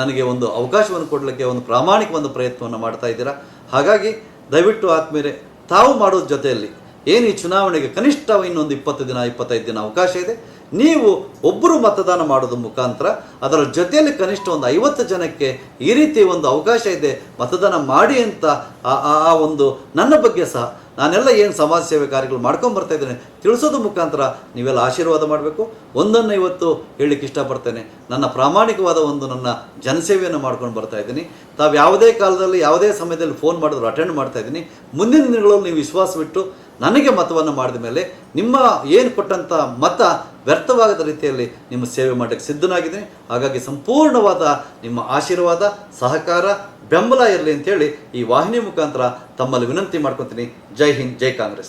ನನಗೆ ಒಂದು ಅವಕಾಶವನ್ನು ಕೊಡಲಿಕ್ಕೆ ಒಂದು ಪ್ರಾಮಾಣಿಕ ಒಂದು ಪ್ರಯತ್ನವನ್ನು ಮಾಡ್ತಾ ಇದ್ದೀರಾ. ಹಾಗಾಗಿ ದಯವಿಟ್ಟು ಆತ್ಮೀಯರೇ, ತಾವು ಮಾಡೋದ್ರ ಜೊತೆಯಲ್ಲಿ ಏನು ಈ ಚುನಾವಣೆಗೆ ಕನಿಷ್ಠ ಇನ್ನೊಂದು ಇಪ್ಪತ್ತು ದಿನ, ಇಪ್ಪತ್ತೈದು ದಿನ ಅವಕಾಶ ಇದೆ. ನೀವು ಒಬ್ಬರು ಮತದಾನ ಮಾಡೋದ್ರ ಮುಖಾಂತರ ಅದರ ಜೊತೆಯಲ್ಲಿ ಕನಿಷ್ಠ ಒಂದು ಐವತ್ತು ಜನಕ್ಕೆ ಈ ರೀತಿ ಒಂದು ಅವಕಾಶ ಇದೆ, ಮತದಾನ ಮಾಡಿ ಅಂತ ಆ- ಆ ಒಂದು ನನ್ನ ಬಗ್ಗೆ ಸಹ ನಾನೆಲ್ಲ ಏನು ಸಮಾಜ ಸೇವೆ ಕಾರ್ಯಗಳು ಮಾಡ್ಕೊಂಡು ಇದ್ದೇನೆ ತಿಳಿಸೋದ್ರ ಮುಖಾಂತರ ನೀವೆಲ್ಲ ಆಶೀರ್ವಾದ ಮಾಡಬೇಕು. ಒಂದನ್ನು ಇವತ್ತು ಹೇಳಲಿಕ್ಕೆ ಇಷ್ಟಪಡ್ತೇನೆ. ನನ್ನ ಪ್ರಾಮಾಣಿಕವಾದ ಒಂದು ನನ್ನ ಜನಸೇವೆಯನ್ನು ಮಾಡ್ಕೊಂಡು ಬರ್ತಾ ಇದ್ದೀನಿ. ತಾವು ಯಾವುದೇ ಕಾಲದಲ್ಲಿ, ಯಾವುದೇ ಸಮಯದಲ್ಲಿ ಫೋನ್ ಮಾಡಿದ್ರು ಅಟೆಂಡ್ ಮಾಡ್ತಾ ಇದ್ದೀನಿ. ಮುಂದಿನ ದಿನಗಳಲ್ಲಿ ನೀವು ವಿಶ್ವಾಸವಿಟ್ಟು ನನಗೆ ಮತವನ್ನು ಮಾಡಿದ ಮೇಲೆ ನಿಮ್ಮ ಏನು ಕೊಟ್ಟಂಥ ಮತ ವ್ಯರ್ಥವಾಗದ ರೀತಿಯಲ್ಲಿ ನಿಮ್ಮ ಸೇವೆ ಮಾಡಲಿಕ್ಕೆ ಸಿದ್ಧನಾಗಿದ್ದೀನಿ. ಹಾಗಾಗಿ ಸಂಪೂರ್ಣವಾದ ನಿಮ್ಮ ಆಶೀರ್ವಾದ, ಸಹಕಾರ, ಬೆಂಬಲ ಇರಲಿ ಅಂತೇಳಿ ಈ ವಾಹಿನಿ ಮುಖಾಂತರ ತಮ್ಮಲ್ಲಿ ವಿನಂತಿ ಮಾಡ್ಕೊತೀನಿ. ಜೈ ಹಿಂದ್, ಜೈ ಕಾಂಗ್ರೆಸ್.